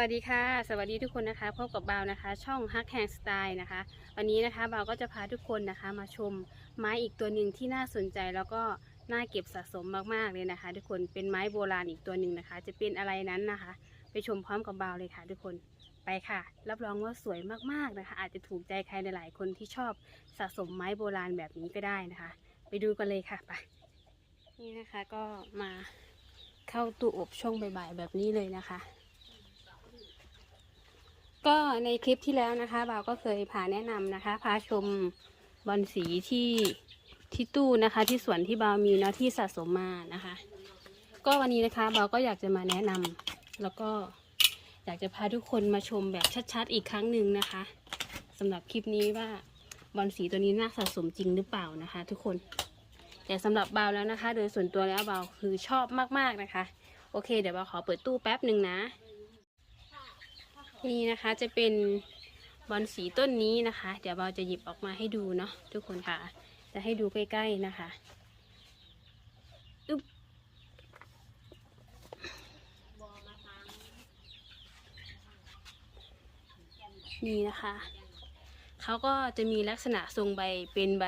วัสดีค่ะ สวัสดีทุกคนนะคะพบกับบาวนะคะ ช่องฮักแฮงสไตล์นะคะ วันนี้นะคะบาวก็จะพาทุกคนนะคะ มาชมไม้อีกตัวหนึ่งที่น่าสนใจแล้วก็น่าเก็บสะสมมากๆเลยนะคะ ทุกคนเป็นไม้โบราณอีกตัวหนึ่งนะคะ จะเป็นอะไรนั้นนะคะ ไปชมพร้อมกับบาวเลยค่ะ ทุกคนไปค่ะ รับรองว่าสวยมากๆนะคะ อาจจะถูกใจใครหลายๆคนที่ชอบสะสมไม้โบราณแบบนี้ก็ได้นะคะ ไปดูกันเลยค่ะไปนี่นะคะก็มาเข้าตู้อบช่วงบ่ายๆแบบนี้เลยนะคะ ก็ในคลิปที่แล้วนะคะบ่าวก็เคยพาแนะนำนะคะ พาชมบอลสีที่ที่ตู้นะคะ ที่สวนที่บ่าวมีเนาะที่สะสมมานะคะ ก็วันนี้นะคะบ่าวก็อยากจะมาแนะนำแล้วก็อยากจะพาทุกคนมาชมแบบชัดๆอีกครั้งหนึ่งนะคะสำหรับคลิปนี้ว่าบอลสีตัวนี้น่าสะสมจริงหรือเปล่านะคะ ทุกคน แต่สำหรับบ่าวแล้วนะคะ โดยส่วนตัวแล้วบ่าวคือชอบมากๆนะคะ โอเค เดี๋ยวบ่าวขอเปิดตู้แป๊บหนึ่งนะ นี่นะคะจะเป็นบอลสีต้นนี้นะคะ เดี๋ยวเราจะหยิบออกมาให้ดูเนาะทุกคนค่ะ จะให้ดูใกล้ๆนะคะอึ๊บนี่นะคะเขาก็จะมีลักษณะทรงใบเป็นใบ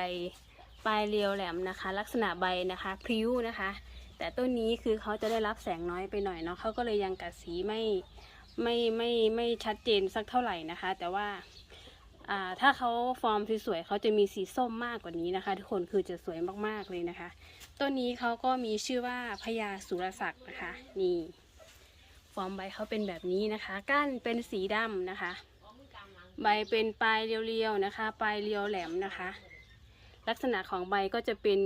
ปลายเรียวแหลมนะคะ ลักษณะใบนะคะพริ้วนะคะ แต่ต้นนี้คือเขาจะได้รับแสงน้อยไปหน่อยเนาะเขาก็เลยยังกัดสีไม่ ไม่ไม่ไม่ชัดเจนสักเท่าไหร่นะคะ แต่ว่าอ่าถ้าเขาฟอร์มสวยๆเขาจะมีสีส้มมากกว่านี้นะคะ ทุกคนคือจะสวยมากๆเลยนะคะ ต้นนี้เขาก็มีชื่อว่าพญาสุรศักดิ์นะคะ นี่ ฟอร์มใบเขาเป็นแบบนี้นะคะ ก้านเป็นสีดำนะคะ ใบเป็นปลายเรียวๆนะคะ ปลายเรียวแหลมนะคะ ลักษณะของใบก็จะเป็น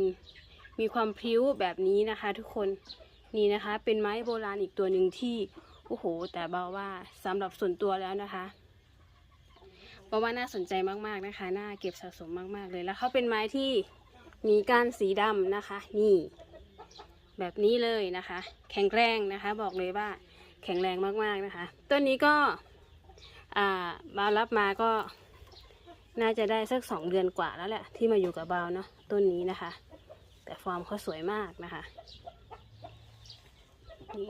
มีความพริ้วแบบนี้นะคะ ทุกคนนี่นะคะ เป็นไม้โบราณอีกตัวหนึ่งที่ โอ้โห แต่เบาว่าสำหรับส่วนตัวแล้วนะคะเบาว่าน่าสนใจมากๆนะคะ น่าเก็บสะสมมากๆเลย แล้วเขาเป็นไม้ที่มีก้านสีดำนะคะ นี่ แบบนี้เลยนะคะ แข็งแรงนะคะ บอกเลยว่าแข็งแรงมากๆนะคะ ต้นนี้ก็อ่าบาวรับมาก็น่าจะได้สักสองเดือนกว่าแล้วแหละ ที่มาอยู่กับบาวเนาะต้นนี้นะคะ แต่ฟอร์มเขาสวยมากนะคะนี่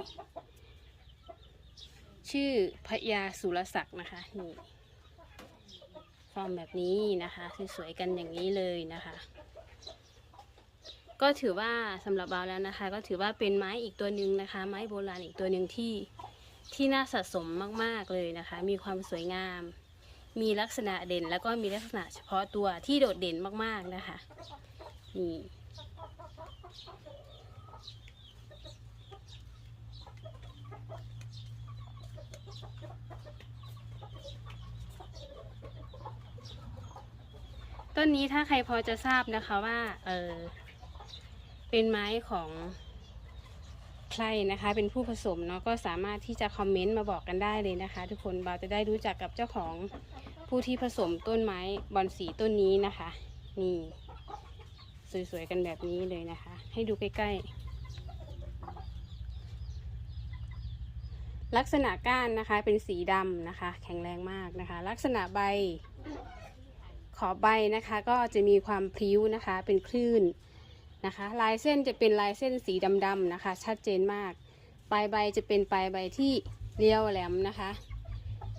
ชื่อพญาสุรศักดิ์นะคะนี่ฟอร์มแบบนี้นะคะสวยๆกันอย่างนี้เลยนะคะ ก็ถือว่าสำหรับเราแล้วนะคะ ก็ถือว่าเป็นไม้อีกตัวหนึ่งนะคะ ไม้โบราณอีกตัวหนึ่งที่ที่น่าสะสมมากๆเลยนะคะ มีความสวยงาม มีลักษณะเด่นแล้วก็มีลักษณะเฉพาะตัวที่โดดเด่นมากๆนะคะนี่ ต้นนี้ถ้าใครพอจะทราบนะคะว่า เออเป็นไม้ของใครนะคะ เป็นผู้ผสมเนาะก็สามารถที่จะคอมเมนต์มาบอกกันได้เลยนะคะ ทุกคนเราจะได้รู้จักกับเจ้าของผู้ที่ผสมต้นไม้บอนสีต้นนี้นะคะ นี่ สวยๆกันแบบนี้เลยนะคะ ให้ดูใกล้ๆ ลักษณะก้านนะคะเป็นสีดำนะคะ แข็งแรงมากนะคะ ลักษณะใบขอบใบนะคะก็จะมีความพลิ้วนะคะเป็นคลื่นนะคะ ลายเส้นจะเป็นลายเส้นสีดำๆนะคะ ชัดเจนมาก ปลายใบจะเป็นปลายใบที่เรียวแหลมนะคะ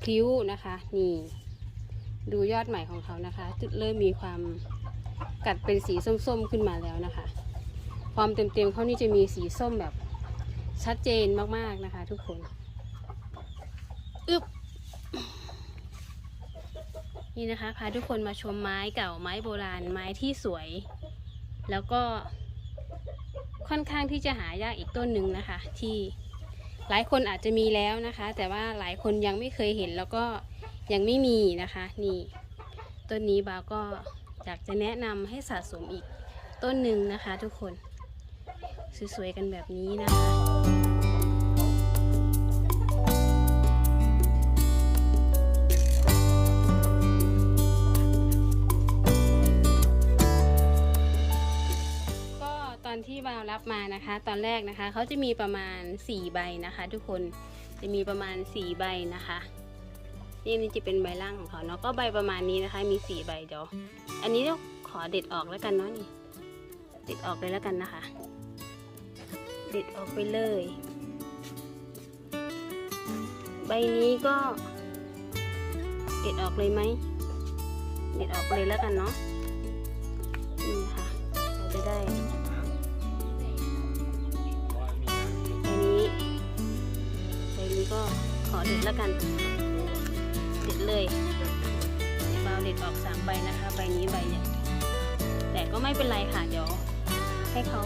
พลิ้วนะคะนี่ดูยอดใหม่ของเขานะคะจุดเริ่มมีความกัดเป็นสีส้มๆขึ้นมาแล้วนะคะ ความเต็มๆเขานี่จะมีสีส้มแบบชัดเจนมากๆนะคะ ทุกคนอึบ นี่นะคะพาทุกคนมาชมไม้เก่าไม้โบราณไม้ที่สวย แล้วก็ค่อนข้างที่จะหายากอีกต้นหนึ่งนะคะ ที่หลายคนอาจจะมีแล้วนะคะ แต่ว่าหลายคนยังไม่เคยเห็นแล้วก็ยังไม่มีนะคะ นี่ต้นนี้บาวก็อยากจะแนะนำให้สะสมอีกต้นหนึ่งนะคะ ทุกคนสวยๆกันแบบนี้นะคะ อนที่บาวรับมานะคะ ตอนแรกนะคะเขาจะมีประมาณ 4 ใบนะคะ ทุกคนจะมีประมาณ 4 ใบนะคะนี่นี่จะเป็นใบล่างของเขาเนาะก็ใบประมาณนี้นะคะ มี 4 ใบเดี๋ยวอันนี้ต้องขอเด็ดออกแล้วกันเนาะนี่เด็ดออกเลยแล้วกันนะคะ เด็ดออกไปเลย ใบนี้ก็ เด็ดออกเลยไหมเด็ดออกเลยแล้วกันเนาะ แล้วกัน เด็ดเลยเดี๋ยวเบาเด็ดออกสามใบนะคะ ใบนี้ใบเนี่ยแต่ก็ไม่เป็นไรค่ะ เดี๋ยว ให้เขา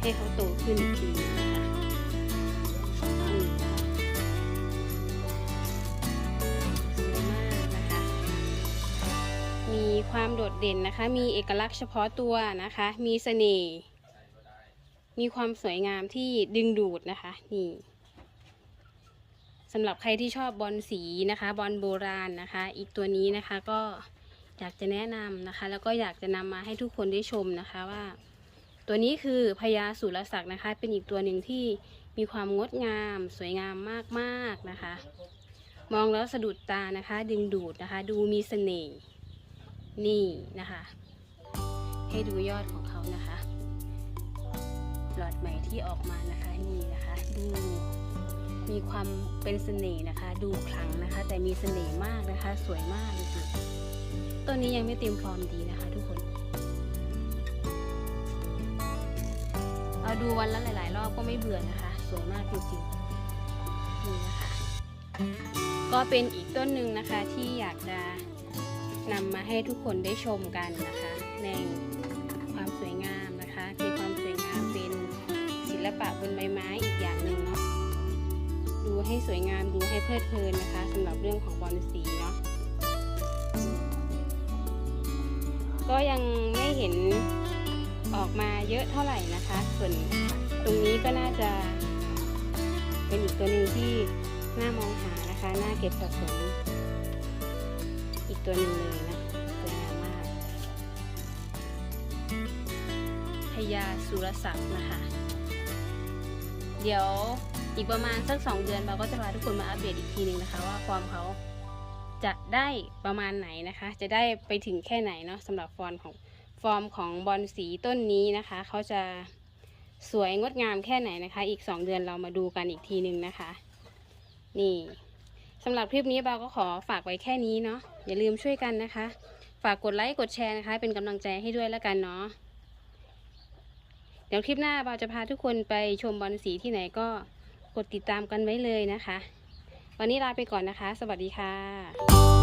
ให้เขาโตขึ้นอีกทีนะคะนี่ค่ะสวยมากนะคะมีความโดดเด่นนะคะ มีเอกลักษณ์เฉพาะตัวนะคะ มีเสน่ห์ มีความสวยงามที่ดึงดูดนะคะ นี่ำหรับใครที่ชอบบอลสีนะคะบอลโบราณนะคะ อีกตัวนี้นะคะก็อยากจะแนะนำนะคะ แล้วก็อยากจะนำมาให้ทุกคนได้ชมนะคะว่า ตัวนี้คือพญาสุรศักดิ์นะคะ เป็นอีกตัวหนึ่งที่มีความงดงาม สวยงามมากๆนะคะ มองแล้วสะดุดตานะคะ ดึงดูดนะคะ ดูมีเสน่ห์นี่นะคะ ให้ดูยอดของเขานะคะ หลอดใหม่ที่ออกมานะคะนี่นะคะดู มีความเป็นเสน่ห์นะคะ ดูขลังนะคะ แต่มีเสน่ห์มากนะคะ สวยมากจริงๆต้นนี้ยังไม่เต็มฟอร์มดีนะคะ ทุกคนเราดูวันละหลาย ๆ รอบก็ไม่เบื่อนะคะ สวยมากจริงๆนี่นะคะ ก็เป็นอีกต้นหนึ่งนะคะที่อยากจะนำมาให้ทุกคนได้ชมกันนะคะ ในความสวยงามนะคะเป็นความสวยงามเป็นศิลปะบนใบไม้อีกอย่างหนึ่งเนาะ ให้สวยงามดูให้เพลิดเพลินนะคะสำหรับเรื่องของบอลสีเนาะก็ยังไม่เห็นออกมาเยอะเท่าไหร่นะคะ ส่วนตรงนี้ก็น่าจะ เป็นอีกตัวหนึ่งที่น่ามองหานะคะน่าเก็บสะสมอีกตัวหนึ่งเลยนะสวยงามมากพญาสุรศักดิ์นะคะ เดี๋ยว อีกประมาณสักสองเดือนเราก็จะพาทุกคนมาอัปเดตอีกทีหนึ่งนะคะ ว่าฟอร์มเขาจะได้ประมาณไหนนะคะ จะได้ไปถึงแค่ไหนเนาะสำหรับฟอร์มของฟอร์มของบอลสีต้นนี้นะคะเขาจะสวยงดงามแค่ไหนนะคะ อีก 2 เดือนเรามาดูกันอีกทีหนึ่งนะคะ นี่สำหรับคลิปนี้เบาก็ขอฝากไว้แค่นี้เนาะอย่าลืมช่วยกันนะคะ ฝากกดไลค์กดแชร์นะคะ เป็นกำลังใจให้ด้วยแล้วกันเนาะเดี๋ยวคลิปหน้าเบาจะพาทุกคนไปชมบอลสีที่ไหนก็ กดติดตามกันไว้เลยนะคะ วันนี้ลาไปก่อนนะคะ สวัสดีค่ะ